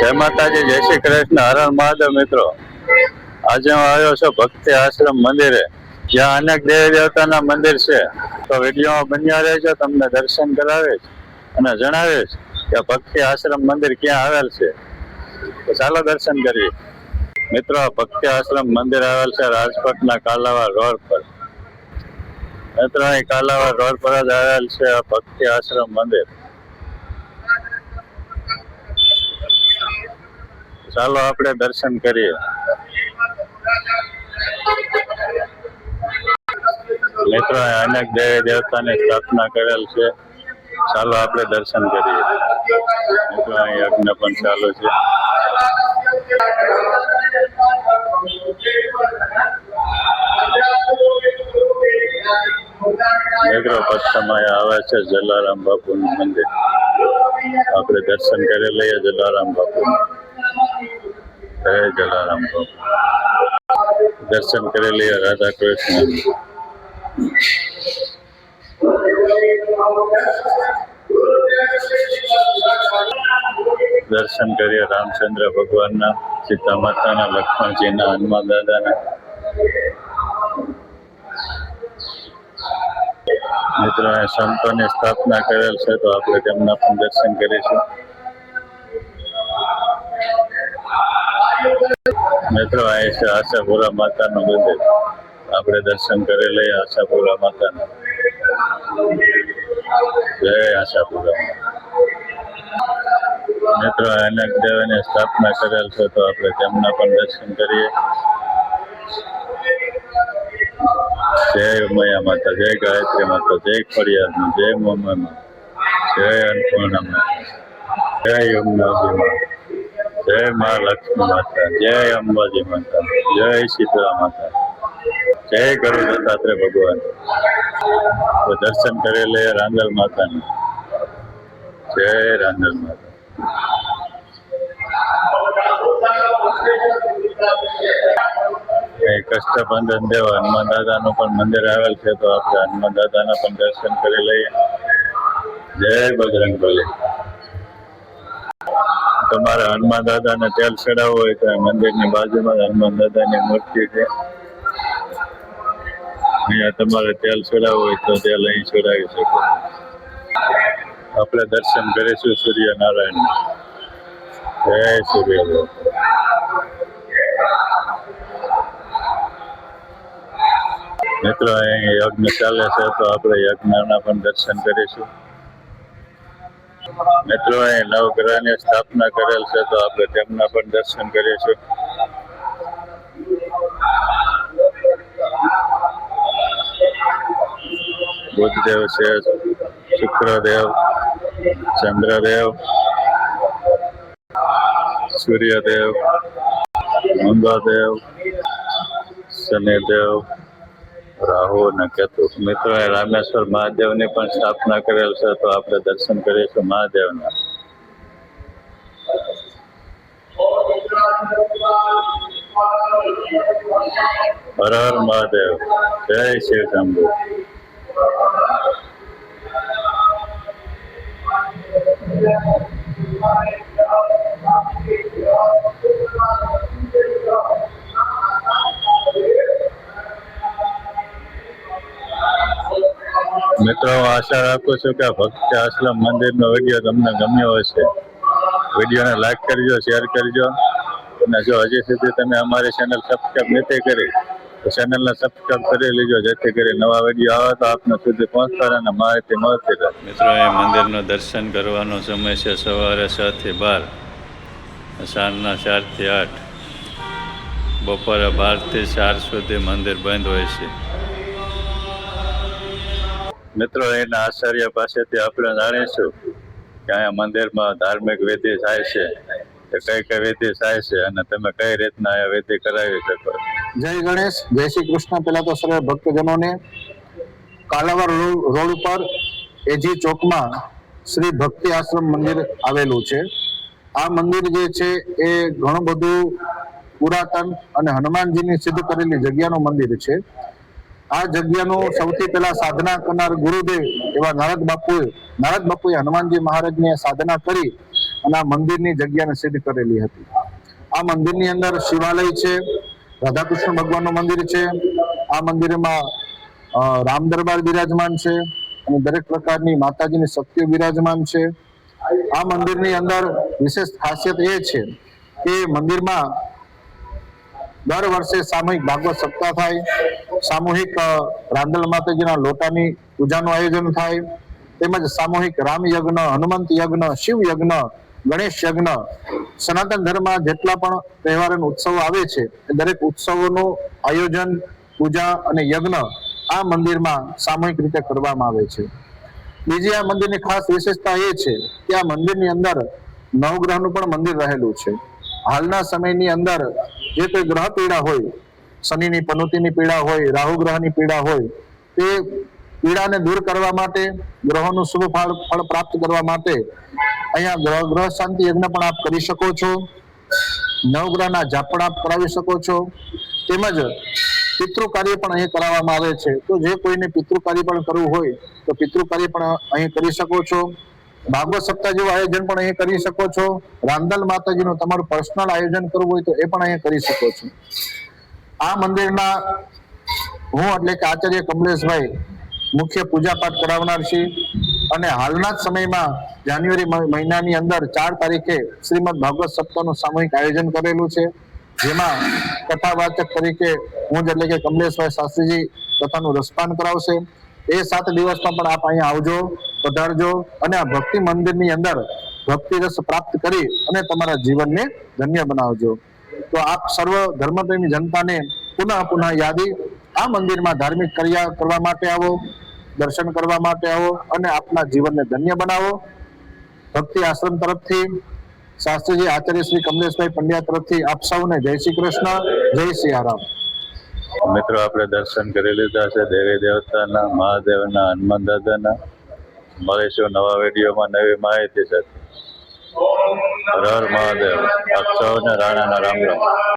જય માતાજી, જય શ્રી કૃષ્ણ. હરણ મહાદેવ મિત્રો, આજે હું આવ્યો છું ભક્તિ આશ્રમ મંદિરે, જ્યાં અનેક દેવી દેવતાના મંદિર છે. તો વિડીયોમાં બન્યા રહેજો, તમને દર્શન કરાવીશ અને જણાવીશ કે ભક્તિ આશ્રમ મંદિર ક્યાં આવેલ છે. તો ચાલો દર્શન કરીએ. મિત્રો, ભક્તિ આશ્રમ મંદિર આવેલ છે રાજકોટના કાલાવા રોડ પર. મિત્રો, અહીં કાલાવા રોડ પર જ આવેલ છે ભક્તિ આશ્રમ મંદિર. ચાલો આપણે દર્શન કરીએ. મિત્રો, અનેક દેવી દેવતાની સ્થાપના કરેલ છે. ચાલો આપણે દર્શન કરીએ. મિત્રો, અહીં યજ્ઞ પણ ચાલુ છે. મિત્રો પશ્ચિમ આવે છે જલારામ બાપુનું મંદિર. આપણે દર્શન કરી લઈએ જલારામ બાપુ જય જલારામ બાપુ દર્શન કરી લઈએ રાધા કૃષ્ણ દર્શન કરીએ રામચંદ્ર ભગવાનના સીતા માતાના લક્ષ્મણજીના હનુમાન દાદાના મિત્રો અહીં સંતોની સ્થાપના કરેલ છે તો આપણે તેમના પણ દર્શન કરીશું મિત્રો અહીં છે આશાપુરા માતાનું મંદિર. આપણે દર્શન કરી લઈએ આશાપુરા માતાનું. જય આશાપુરા. મિત્રો અનેક દેવની સ્થાપના કરેલ છે, તો આપણે તેમના પણ દર્શન કરીએ. જય ઉમૈયા માતા, જય ગાયત્રી માતા, જય ખોડિયાર જય મોમન જય અન્નપૂર્ણા જય યમુનાજી માતા. જય મા લક્ષ્મી માતા, જય અંબાજી માતા, જય શીતળા માતા, જય ગુરુ દત્તાત્રેય ભગવાન. તો દર્શન કરી લઈએ રાંદલ માતાનું. જય રાંદલ માતા. કષ્ટબંધન દેવ, હનુમાન દાદાનું પણ મંદિર આવેલ છે, તો આપણે હનુમાન દાદાના પણ દર્શન કરી લઈએ. જય બજરંગ બલી તમારે હનુમાન દાદાને તેલ ચડાવવું હોય તો આ મંદિરની બાજુમાં હનુમાન હનુમાન દાદાની મૂર્તિ છે. અહીંયા તમારે તેલ ચડાવવું હોય તો તેલ અહીં ચડાવી શકો. આપણે દર્શન કરીશું સૂર્યનારાયણ જય સૂર્ય મિત્રો, અહીં યજ્ઞ ચાલે છે તો આપણે યજ્ઞના પણ દર્શન કરીશું. મિત્રો અહીં નવગ્રહની સ્થાપના કરેલ છે, તો આપણે તેમના પણ દર્શન કરીશું બુધદેવ છે, શુક્રદેવ, ચંદ્રદેવ, સૂર્યદેવ, મંગળદેવ, શનિદેવ રાહુ અને કેતુ. મિત્રો રામેશ્વર મહાદેવની પણ સ્થાપના કરેલ છે, તો આપણે દર્શન કરીશું મહાદેવના. હર હર મહાદેવ. જય શિવ શંભુ મિત્રો હું આશા રાખું છું કે ભક્ત આશ્રમ મંદિરનો વીડિયો તમને ગમ્યો હશે. વિડીયોને લાઈક કરજો શેર કરજો. અને જો હજી સુધી તમે અમારી ચેનલ સબસ્ક્રાઈબ નથી કરી, તો ચેનલને સબસ્ક્રાઈબ કરી લેજો, જેથી કરી નવા વીડિયો આવે તો આપને સુધી પહોંચતા અને માહિતી મળતી રહે. મિત્રો, એ મંદિરનું દર્શન કરવાનો સમય છે સવારે છ થી બાર, સાંજના ચારથી આઠ. બપોરે બારથી ચાર સુધી મંદિર બંધ હોય છે. મિત્રો, એના આચાર્ય પાસેથી આપણે જાણીશું કે અહીંયા મંદિરમાં ધાર્મિક વિધિ થાય છે, કે કઈ કઈ વિધિ થાય છે અને તમે કઈ રીતના અહીંયા વિધિ કરાવી શકો જય ગણેશ, જય શ્રી કૃષ્ણ. પહેલા તો સર્વે ભક્તજનોને કાલાવર રોડ ઉપર એજી ચોકમાં શ્રી ભક્તિ આશ્રમ મંદિર આવેલું છે. આ મંદિર જે છે એ ઘણું બધું પુરાતન અને હનુમાનજીની સિદ્ધ કરેલી જગ્યાનું મંદિર છે. આ જગ્યાનું સૌથી પહેલા સાધના કરનાર ગુરુદેવ એવા નારદ બાપુએ નારદ બાપુએ હનુમાનજી મહારાજની સાધના કરી અને આ મંદિરની જગ્યાને સિદ્ધ કરેલી હતી. આ મંદિરની અંદર શિવાલય છે, રાધાકૃષ્ણ ભગવાનનું મંદિર છે, આ મંદિરમાં રામ દરબાર બિરાજમાન છે અને દરેક પ્રકારની માતાજીની શક્તિઓ બિરાજમાન છે. આ મંદિરની અંદર વિશેષ ખાસિયત એ છે કે મંદિરમાં દર વર્ષે સામૂહિક ભાગવત સપ્તાહ થાય સામૂહિક રાંદલ માતાજીના લોટાની પૂજાનું આયોજન થાય. તેમજ સામૂહિક રામ યજ્ઞ, હનુમંત યજ્ઞ, શિવ યજ્ઞ, ગણેશ યજ્ઞ, સનાતન ધર્મમાં જેટલા પણ તહેવાર ઉત્સવો આવે છે દરેક ઉત્સવોનું આયોજન, પૂજા અને યજ્ઞ આ મંદિરમાં સામૂહિક રીતે કરવામાં આવે છે. બીજી આ મંદિરની ખાસ વિશેષતા એ છે કે આ મંદિરની અંદર નવગ્રહનું પણ મંદિર રહેલું છે. હાલના સમયની અંદર જે કોઈ ગ્રહ પીડા હોય શનિની પનોતીની પીડા હોય, રાહુ ગ્રહની પીડા હોય, તે પીડાને દૂર કરવા માટે, ગ્રહોનું શુભ ફળ ફળ પ્રાપ્ત કરવા માટે અહીંયા ગ્રહ ગ્રહ શાંતિ યજ્ઞ પણ આપ કરી શકો છો. નવગ્રહના જાપ પણ આપ કરાવી શકો છો. તેમજ પિતૃ કાર્ય પણ અહીં કરાવવામાં આવે છે. તો જે કોઈને પિતૃ કાર્ય પણ કરવું હોય, તો પિતૃ કાર્ય પણ અહીં કરી શકો છો. ભાગવત સપ્તાહ જેવું આયોજન પણ અહીં કરી શકો છો. રાંદલ માતાજીનું તમારું પર્સનલ આયોજન કરવું હોય તો એ પણ અહીં કરી શકો છો. આ મંદિરના હું એટલે કે આચાર્ય કમલેશભાઈ મુખ્ય પૂજાપાઠ કરાવનાર છે અને હાલના જ સમયમાં જાન્યુઆરી મહિનાની અંદર ચાર તારીખે શ્રીમદ ભાગવત સપ્તાહનું સામૂહિક આયોજન કરેલું છે. જેમાં કથાવાચક તરીકે હું જ એટલે કે કમલેશભાઈ શાસ્ત્રીજી કથાનું રસપાન કરાવશે. એ સાત દિવસમાં પણ આપ અહીંયા આવજો, પધારજો અને આ ભક્તિ મંદિરની અંદર ભક્તિ રસ પ્રાપ્ત કરી અને તમારા જીવનને ધન્ય બનાવજો. તો આપ સર્વ ધર્મપ્રેમી જનતાને પુનઃ પુનઃ યાદી આ મંદિરમાં ધાર્મિક ક્રિયા કરવા માટે આવો, દર્શન કરવા માટે આવો અને આપના જીવનને ધન્ય બનાવો. ભક્તિ આશ્રમ તરફથી શાસ્ત્રીજી, આચાર્ય શ્રી કમલેશભાઈ પંડ્યા તરફથી આપ સૌને જય શ્રી કૃષ્ણ, જય સિયારામ મિત્રો, આપણે દર્શન કરી લીધા છે દેવી દેવતાના મહાદેવના હનુમાન દાદાના મળીશું નવા વિડીયોમાં નવી માહિતી સાથે. હર હર મહાદેવ આપ સૌને રાણાના રામ રામ.